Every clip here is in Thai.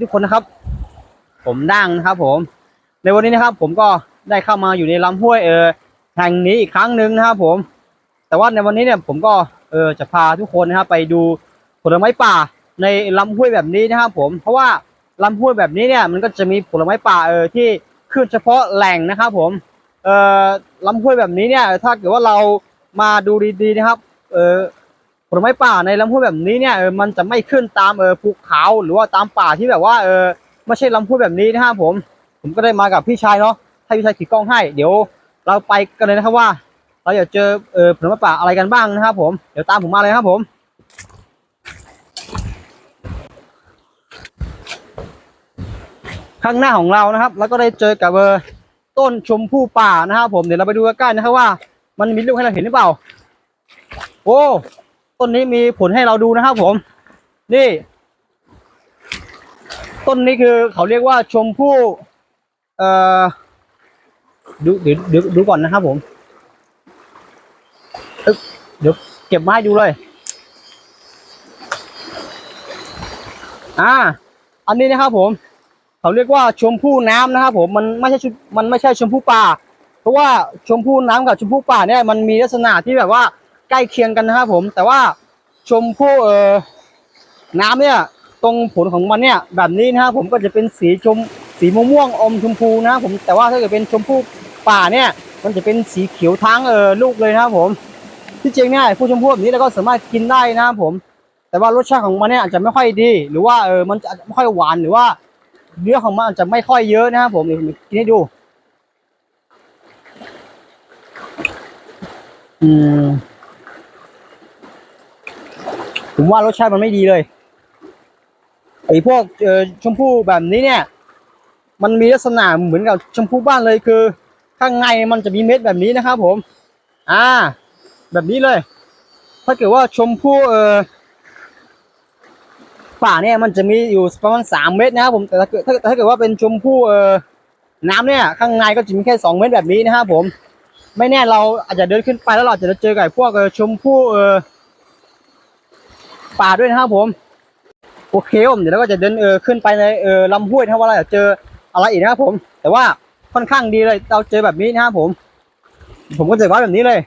ทุกคนนะครับ ผมดังนะครับ ผม ในวันนี้นะครับ ผมก็ได้เข้ามาอยู่ในลำห้วยเออแห่งนี้อีกครั้งหนึ่งนะครับ ผม แต่ว่าในวันนี้เนี่ยผมก็เออจะพาทุกคนนะครับ ไปดูผลไม้ป่าในลำห้วยแบบนี้นะครับ ผม เพราะว่าลำห้วยแบบนี้เนี่ย มันก็จะมีผลไม้ป่าเออที่ขึ้นเฉพาะแหล่งนะครับ ผม เออลำห้วยแบบนี้เนี่ย ถ้าเกิดว่าเรามาดูดีๆนะครับ เออ ผลไม้ป่าในลำห้วยแบบนี้เนี่ยเออมันจะไม่ขึ้นตามเออภูเขาหรือว่าตามป่าที่แบบว่าเออไม่ใช่ลำห้วยแบบนี้นะครับผม ผมก็ได้มากับพี่ชายเนาะให้พี่ชายถือกล้องให้ เดี๋ยวเราไปกันเลยนะครับว่า เราอยากเจอเออผลไม้ป่าอะไรกันบ้างนะครับผมเดี๋ยวตามผมมาเลยครับผมข้างหน้าของเรานะครับ แล้วก็ได้เจอกับเออต้นชมพู่ป่านะครับผมเดี๋ยวเราไปดูใกล้ๆนะครับว่า มันมีลูกให้เราเห็นหรือเปล่า โอ้ ต้นนี้มีผลให้เราดูนะครับผม นี่ ต้นนี้คือเขาเรียกว่าชมพู่เอ่อดูเดี๋ยวดี๋ยวดูก่อนนะครับผมเอ้ยเดี๋ยวเก็บมาให้ดูเลย อ่า อันนี้นะครับผม เขาเรียกว่าชมพู่น้ำนะครับผมมันไม่ใช่ชุมันไม่ใช่ชมพู่ป่า เพราะว่าชมพู่น้ำกับชมพู่ป่าเนี่ยมันมีลักษณะที่แบบว่า ใกล้เคียงกันนะครับผมแต่ว่าชมพู่เอ่อน้ำเนี่ยตรงผลของมันเนี่ยแบบนี้นะครับผมก็จะเป็นสีชมสีม่วงอมชมพูนะครับผมแต่ว่าถ้าเกิดเป็นชมพู่ป่าเนี่ยมันจะเป็นสีเขียวทั้งเออลูกเลยนะครับผมที่จริงเนี่ยผู้ชมพู่แบบนี้เราก็สามารถกินได้นะครับผม แต่ว่ารสชาติของมันเนี่ยอาจจะไม่ค่อยดี หรือว่าเออมันจะไม่ค่อยหวานหรือว่าเนื้อของมันอาจจะไม่ค่อยเยอะนะครับผมเดี๋ยวผมกินให้ดูอืม ผมว่ารสชาติมันไม่ดีเลยไอ้พวกเออชมพู่แบบนี้เนี่ย มันมีลักษณะเหมือนกับชมพู่บ้านเลยคือ ข้างในมันจะมีเม็ดแบบนี้นะครับผม อ่า แบบนี้เลย ถ้าเกิดว่าชมพู่เออป่าเนี่ยมันจะมีอยู่ประมาณสามเม็ดนะครับผมแต่ถ้าเกิดถ้าถ้าเกิดว่าเป็นชมพู่เออน้ำเนี่ย ข้างในก็จะมีแค่สองเม็ดแบบนี้นะครับผม ไม่แน่เราอาจจะเดินขึ้นไปแล้วเราจะเจอกับพวกชมพู่เออ ป่าด้วยนะครับผม โอเคผมเดี๋ยวเราก็จะเดินเออขึ้นไปในเออลำห้วยนะครับว่าเราจะเจออะไรอีกนะครับผม แต่ว่าค่อนข้างดีเลยเราเจอแบบนี้นะครับผม ผมก็จะว่าแบบนี้เลย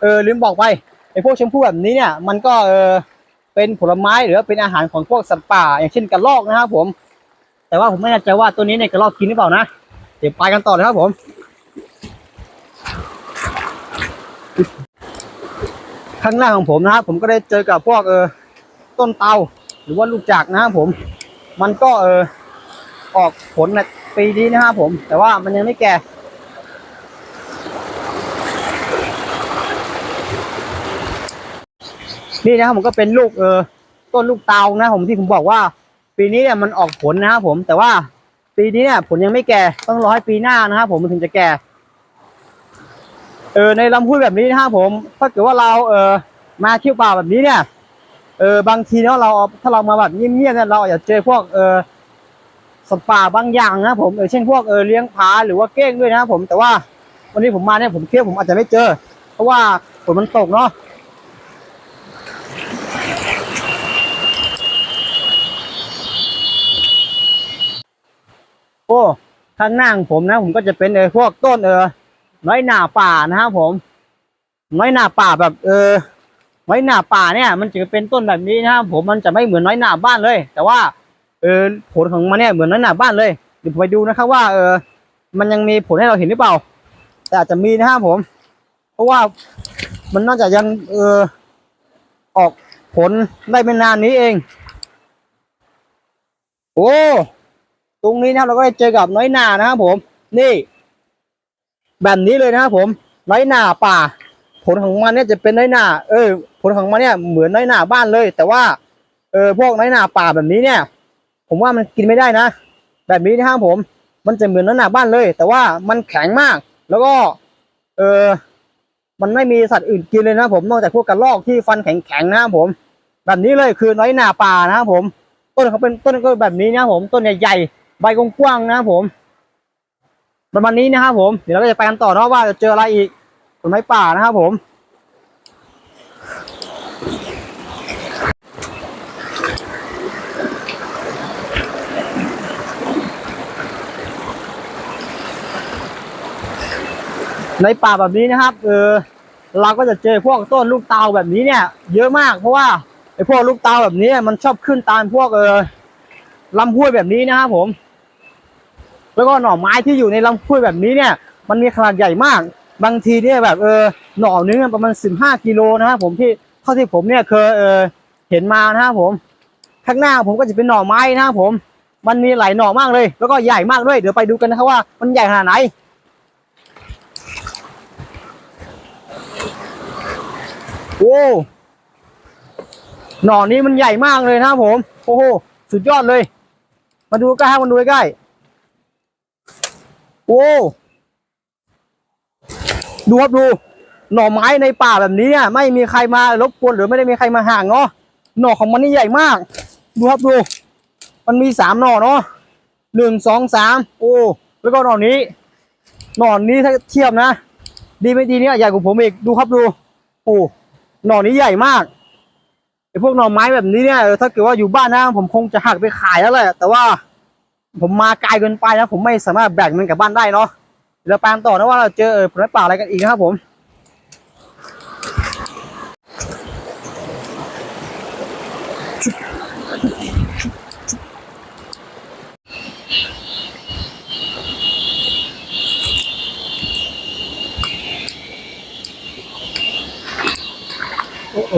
เออลืมบอกไปไอ้พวกชมพู่แบบนี้เนี่ย มันก็เออเป็นผลไม้หรือว่าเป็นอาหารของพวกสัตว์ป่า อย่างเช่นกระรอกนะครับผม แต่ว่าผมไม่แน่ใจว่าตัวนี้เนี่ยกระรอกกินหรือเปล่านะเดี๋ยวไปกันต่อเลยครับผมข้างหน้าของผมนะครับผมก็ได้เจอกับพวกเออ ต้นเตา หรือว่าลูกจากนะครับผม มันก็เออออกผลในปีนี้นะครับผม แต่ว่ามันยังไม่แก่นี่นะครับผมก็เป็นลูกเออต้นลูกเตานะผมที่ผมบอกว่า ปีนี้เนี่ยมันออกผลนะครับผม แต่ว่าปีนี้เนี่ยผลยังไม่แก่ต้องรอให้ปีหน้านะครับผมมันถึงจะแก่ เออในลำพูดแบบนี้นะครับผมถ้าเกิดว่าเราเออมาเที่ยวป่าแบบนี้เนี่ย เออบางทีเนาะเราถ้าเรามาแบบเงียบๆเนี่ยเราอาจจะเจอพวกเออสัตว์ป่าบางอย่างนะผมเออเช่นพวกเออเลี้ยงผาหรือว่าเก้งด้วยนะผมแต่ว่าวันนี้ผมมาเนี่ยผมเที่ยวผมอาจจะไม่เจอ เพราะว่าฝนมันตกเนาะโอ้ข้างหน้าของผมนะ ผมก็จะเป็นเออพวกต้นเออน้อยหนาป่านะครับผม น้อยหนาป่าแบบเออ น้อยหนาป่าเนี่ยมันจะเป็นต้นแบบนี้นะครับผมมันจะไม่เหมือนน้อยหนาบ้านเลย แต่ว่าเออผลของมันเนี่ยเหมือนน้อยหนาบ้านเลยเดี๋ยวผมไปดูนะครับว่าเออมันยังมีผลให้เราเห็นหรือเปล่า แต่อาจจะมีนะครับผม เพราะว่ามันน่าจะยังเออออกผลได้ไม่นานนี้เอง โอ้ตรงนี้นะครับเราก็ได้เจอกับน้อยหนานะครับผม นี่ แบบนี้เลยนะครับผม น้อยหนาป่า ผลของมันเนี่ยจะเป็นน้อยหนาเออ ผลของมันเนี่ยเหมือนน้อยหนาบ้านเลย แต่ว่า เออพวกน้อยหนาป่าแบบนี้เนี่ย ผมว่ามันกินไม่ได้นะ แบบนี้นะครับผม มันจะเหมือนน้อยหนาบ้านเลย แต่ว่ามันแข็งมาก แล้วก็ เออมันไม่มีสัตว์อื่นกินเลยนะผมนอกจากพวกกระรอกที่ฟันแข็งๆนะครับผม แบบนี้เลยคือน้อยหนาป่านะครับผม ต้นเขาเป็นต้นก็แบบนี้นะครับผมต้นใหญ่ๆใบกว้างๆนะครับผมประมาณนี้นะครับผมเดี๋ยวเราจะไปกันต่อเนาะว่าจะเจออะไรอีก ผนไม้ป่านะครับผม ในป่าแบบนี้นะครับเออเราก็จะเจอพวกต้นลูกเตาแบบนี้เนี่ย เยอะมากเพราะว่าไอ้พวกลูกเตาแบบนี้มันชอบขึ้นตามพวกเออลำห้วยแบบนี้นะครับผม แล้วก็หน่อไม้ที่อยู่ในลำห้วยแบบนี้เนี่ย มันมีขนาดใหญ่มาก บางทีเนี่ยแบบเออหน่อนึงประมาณสิบห้ากิโลนะครับผมที่เท่าที่ผมเนี่ยเคยเออเห็นมานะครับผม ข้างหน้าผมก็จะเป็นหน่อไม้นะครับผม มันมีหลายหน่อมากเลย แล้วก็ใหญ่มากด้วยเดี๋ยวไปดูกันนะครับว่ามันใหญ่ขนาดไหนโอ้หน่อนี้มันใหญ่มากเลยนะครับผม โอ้โหสุดยอดเลย มาดูใกล้ๆมาดูใกล้โอ้ ดูครับดูหน่อไม้ในป่าแบบนี้เนี่ยไม่มีใครมารบกวนหรือไม่ได้มีใครมาห่างเนาะหน่อของมันนี่ใหญ่มาก ดูครับดูมันมีสามหน่อเนาะหนึ่งสองสามโอ้แล้วก็หน่อนี้ หน่อนี้ถ้าเทียบนะ ดีไม่ดีเนี่ยใหญ่กว่าผมอีกดูครับดูโอ้หน่อนี้ใหญ่มากไอ้พวกหน่อไม้แบบนี้เนี่ยถ้าเกิดว่าอยู่บ้านนะผมคงจะหักไปขายแล้วแหละแต่ว่า ผมมาไกลเกินไปนะผมไม่สามารถแบ่งมันกลับบ้านได้เนาะ เดี๋ยวเราไปกันต่อนะว่าเราเจอเออผลไม้ป่าอะไรกันอีกนะครับผมโอ้โห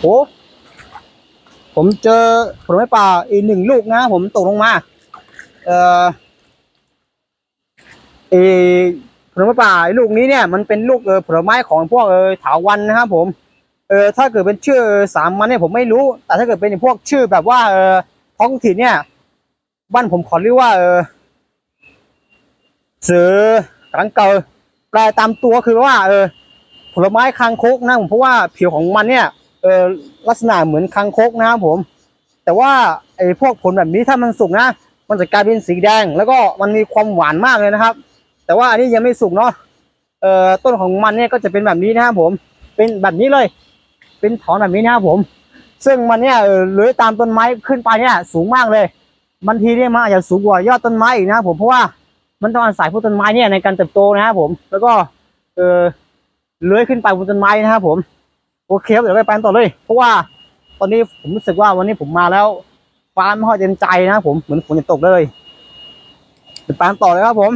โอ้ผมเจอผลไม้ป่าอีกหนึ่งลูกนะผมตกลงมา เอ่อเอผลไม้ป่าลูกนี้เนี่ยมันเป็นลูกเออผลไม้ของพวกเออถาวันนะครับผมเออถ้าเกิดเป็นชื่อสามมันเนี่ยผมไม่รู้ แต่ถ้าเกิดเป็นพวกชื่อแบบว่าเออท้องถิ่นเนี่ยบ้านผมขอเรียกว่าเออเสือตังเกอแปลตามตัวคือว่าเออผลไม้คางคกนะผมเพราะว่าผิวของมันเนี่ยเออลักษณะเหมือนคางคกนะครับผม แต่ว่าไอ้พวกผลแบบนี้ถ้ามันสุกนะ มันจะกลายเป็นสีแดง แล้วก็มันมีความหวานมากเลยนะครับ แต่ว่าอันนี้ยังไม่สุกเนาะเอ่อต้นของมันเนี่ยก็จะเป็นแบบนี้นะครับผม เป็นแบบนี้เลย เป็นถอนแบบนี้นะครับผม ซึ่งมันเนี่ยเลื้อยตามต้นไม้ขึ้นไปเนี่ยสูงมากเลยบางทีเนี่ยมันอาจจะสูงกว่ายอดต้นไม้อีกนะครับผมเพราะว่ามันต้องอาศัยพวกต้นไม้เนี่ยในการเติบโตนะครับผม แล้วก็เออเลื้อยขึ้นไปบนต้นไม้นะครับผมโอเคครับเดี๋ยวไปไปต่อเลย เพราะว่าตอนนี้ผมรู้สึกว่าวันนี้ผมมาแล้ว ฟ้าไม่ค่อยเต็มใจนะครับผมเหมือนฝนจะตกเลยเดี๋ยวไปกันต่อเลยครับผม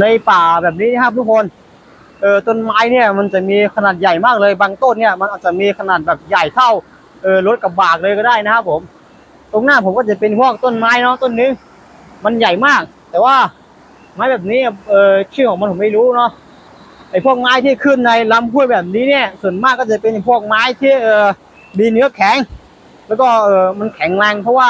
ในป่าแบบนี้นะครับทุกคน เออต้นไม้เนี่ยมันจะมีขนาดใหญ่มากเลย บางต้นเนี่ยมันอาจจะมีขนาดแบบใหญ่เท่า เออรถกระบะเลยก็ได้นะครับผม ตรงหน้าผมก็จะเป็นพวกต้นไม้เนาะต้นนึงมันใหญ่มาก แต่ว่าไม้แบบนี้เออชื่อของมันผมไม่รู้เนาะไอ้พวกไม้ที่ขึ้นในลำห้วยแบบนี้เนี่ย ส่วนมากก็จะเป็นพวกไม้ที่เออมีเนื้อแข็ง แล้วก็เออมันแข็งแรงเพราะว่า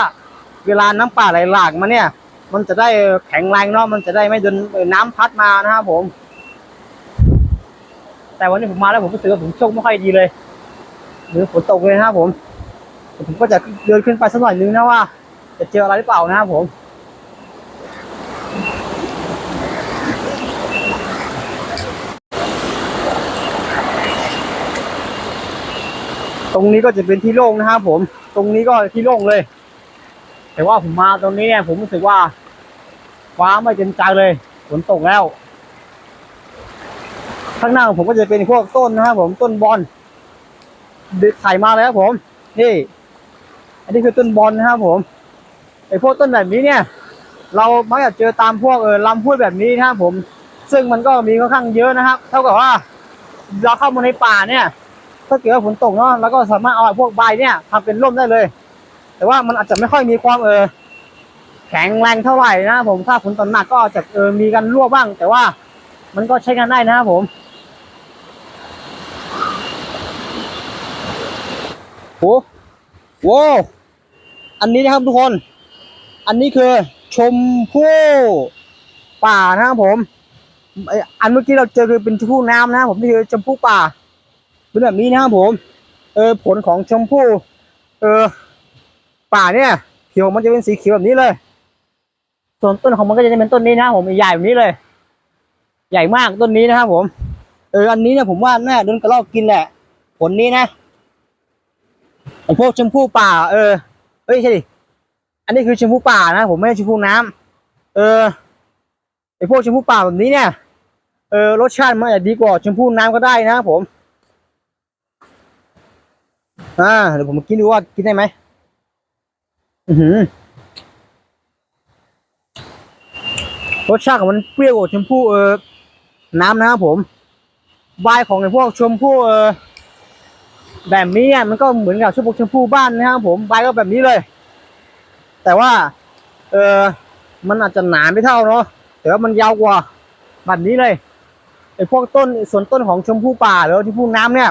เวลาน้ำป่าไหลหลากมาเนี่ย มันจะได้แข็งแรงเนาะมันจะได้ไม่โดนน้ำพัดมานะครับผม แต่วันนี้ผมมาแล้วผมรู้สึกว่าผมโชคไม่ค่อยดีเลยหรือฝนตกเลยนะครับผม ผมก็จะเดินขึ้นไปสักหน่อยนึงนะว่า จะเจออะไรหรือเปล่านะครับผมตรงนี้ก็จะเป็นที่โล่งนะครับผม ตรงนี้ก็ที่โล่งเลย แต่ว่าผมมาตรงนี้เนี่ยผมรู้สึกว่า ฟ้าไม่เต็มใจเลย ฝนตกแล้ว ข้างหน้าผมก็จะเป็นพวกต้นนะครับผม ต้นบอลดึกไข่มาแล้วครับผม นี่ อันนี้คือต้นบอลนะครับผมไอ้พวกต้นแบบนี้เนี่ย เรามักจะเจอตามพวกเออลำพูดแบบนี้นะครับผม ซึ่งมันก็มีค่อนข้างเยอะนะครับ เท่ากับว่าเราเข้ามาในป่าเนี่ย ถ้าเกิดว่าฝนตกเนาะแล้วก็สามารถเอาไอ้พวกใบเนี่ยทำเป็นร่มได้เลย แต่ว่ามันอาจจะไม่ค่อยมีความเออแข็งแรงเท่าไหร่นะครับผมถ้าฝนตกหนักก็อาจจะเออมีกันรั่วบ้าง แต่ว่ามันก็ใช้งานได้นะครับผมโอ้โห อันนี้นะครับทุกคน อันนี้คือชมพู่ป่านะครับผมอันเมื่อกี้เราเจอคือเป็นชมพู่น้ำนะครับผมนี่คือชมพู่ป่าเป็นแบบนี้นะครับผม เออผลของชมพู่เออป่าเนี่ยผิวมันจะเป็นสีเขียวแบบนี้เลย ส่วนต้นของมันก็จะเป็นต้นนี้นะครับผมใหญ่แบบนี้เลย ใหญ่มากต้นนี้นะครับผม เอออันนี้เนี่ยผมว่าน่าโดนกระรอกกินแหละ ผลนี้นะไอพวกชมพู่ป่า เออ เอ้ยใช่ดิ อันนี้คือชมพู่ป่านะ ผมไม่ใช่ชมพู่น้ำเออไอพวกชมพู่ป่าแบบนี้เนี่ย เออรสชาติมันอาจจะดีกว่าชมพู่น้ำก็ได้นะครับผม อ่าเดี๋ยวผมกินดูว่ากินได้ไหมอือหือรสชาติของมันเปรี้ยวกว่าชมพู่เออ น้ำนะครับผม ใบของไอพวกชมพู่เออ แบบนี้มันก็เหมือนกับชมพู่ชมพูบ้านนะครับผมใบก็แบบนี้เลย แต่ว่า เออมันอาจจะหนาไม่เท่าเนาะแต่ว่ามันยาวกว่าแบบนี้เลยไอ้พวกต้นส่วนต้นของชมพู่ป่าหรือว่าชมพู่น้ำเนี่ย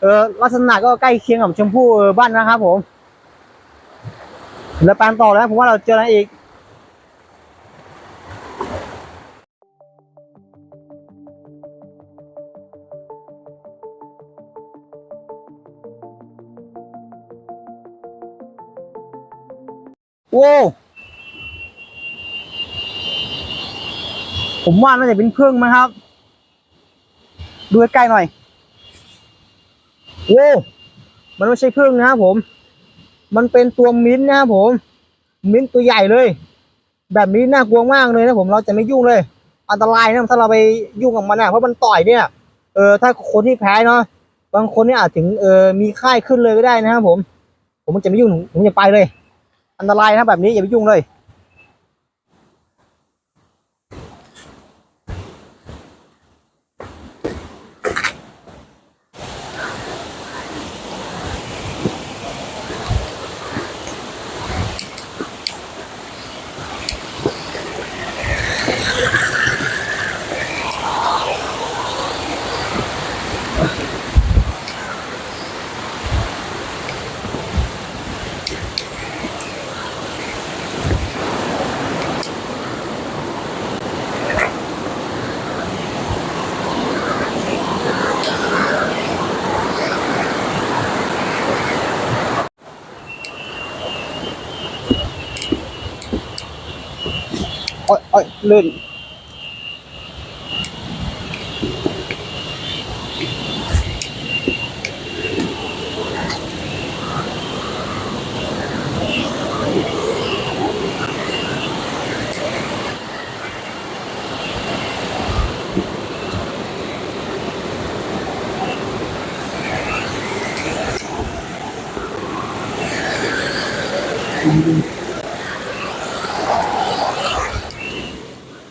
เออลักษณะก็ใกล้เคียงกับชมพู่บ้านนะครับผมแล้วปานต่อแล้วผมว่าเราเจออะไรอีก โว้ผมว่าน่าจะเป็นพึ่งมั้งครับ ดูใกล้ๆหน่อย โว้มันไม่ใช่พึ่งนะครับผม มันเป็นตัวมิ้นนะครับผม มิ้นตัวใหญ่เลย แบบนี้น่ากลัวมากเลยนะผมเราจะไม่ยุ่งเลย อันตรายนะถ้าเราไปยุ่งกับมันอะเพราะมันต่อยเนี่ยเออถ้าคนที่แพ้เนาะบางคนเนี่ยอาจถึงเออมีไข้ขึ้นเลยก็ได้นะครับผม ผมจะไม่ยุ่งผมจะไปเลย อันตรายนะแบบนี้อย่าไปยุ่งเลย โอ้ยโอ้ยลื่น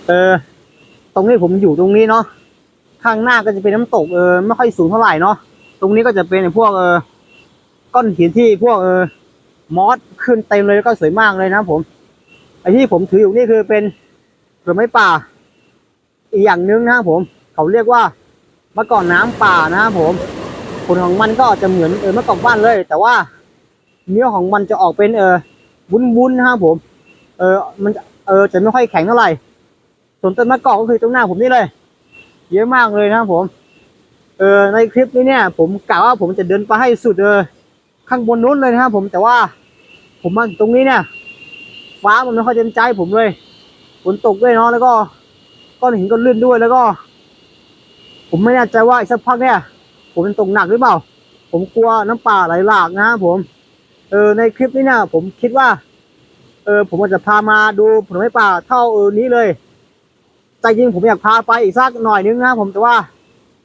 เออ ตรงนี้ผมอยู่ตรงนี้เนาะข้างหน้าก็จะเป็นน้ำตกเออไม่ค่อยสูงเท่าไหร่เนาะตรงนี้ก็จะเป็นพวกเออก้อนหินที่พวกเออมอสขึ้นเต็มเลยแล้วก็สวยมากเลยนะผมไอ้ที่ผมถืออยู่นี่คือเป็นผลไม้ป่า อีกอย่างหนึงนะครับผม เขาเรียกว่ามะกอกน้ำป่านะครับผมผลของมันก็จะเหมือนเออมะกอกบ้านเลย แต่ว่าเนื้อของมันจะออกเป็นเออวุ้นๆนะครับผม เออมันเออจะไม่ค่อยแข็งเท่าไหร่ ส่วนต้นมะกอกก็คือตรงหน้าผมนี่เลย เยอะมากเลยนะครับผม เออในคลิปนี้เนี่ย ผมกะว่าผมจะเดินไปให้สุดเออข้างบนนู้นเลยนะครับผมแต่ว่า ผมมาตรงนี้เนี่ย ฟ้ามันไม่ค่อยเต็มใจผมเลยฝนตกด้วยเนาะแล้วก็ก้อนหินก็ลื่นด้วยแล้วก็ ผมไม่แน่ใจว่าอีกสักพักเนี่ยผมเป็นตกหนักหรือเปล่า ผมกลัวน้ำป่าไหลหลากนะครับผม เออในคลิปนี้เนี่ยผมคิดว่า เออผมอาจจะพามาดูผลไม้ป่าเท่าเออนี้เลย ใจจริงผมอยากพาไปอีกสักหน่อยนึงนะผมแต่ว่า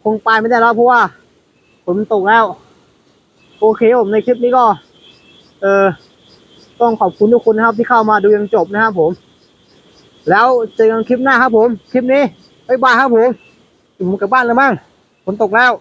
คงไปไม่ได้แล้วเพราะว่าฝนตกแล้ว โอเคผมในคลิปนี้ก็ เออต้องขอบคุณทุกคนนะครับ ที่เข้ามาดูจนจบนะครับผม แล้วเจอกันคลิปหน้าครับผม คลิปนี้บ๊ายบายครับผมผมกลับบ้านแล้วมั้งฝนตกแล้ว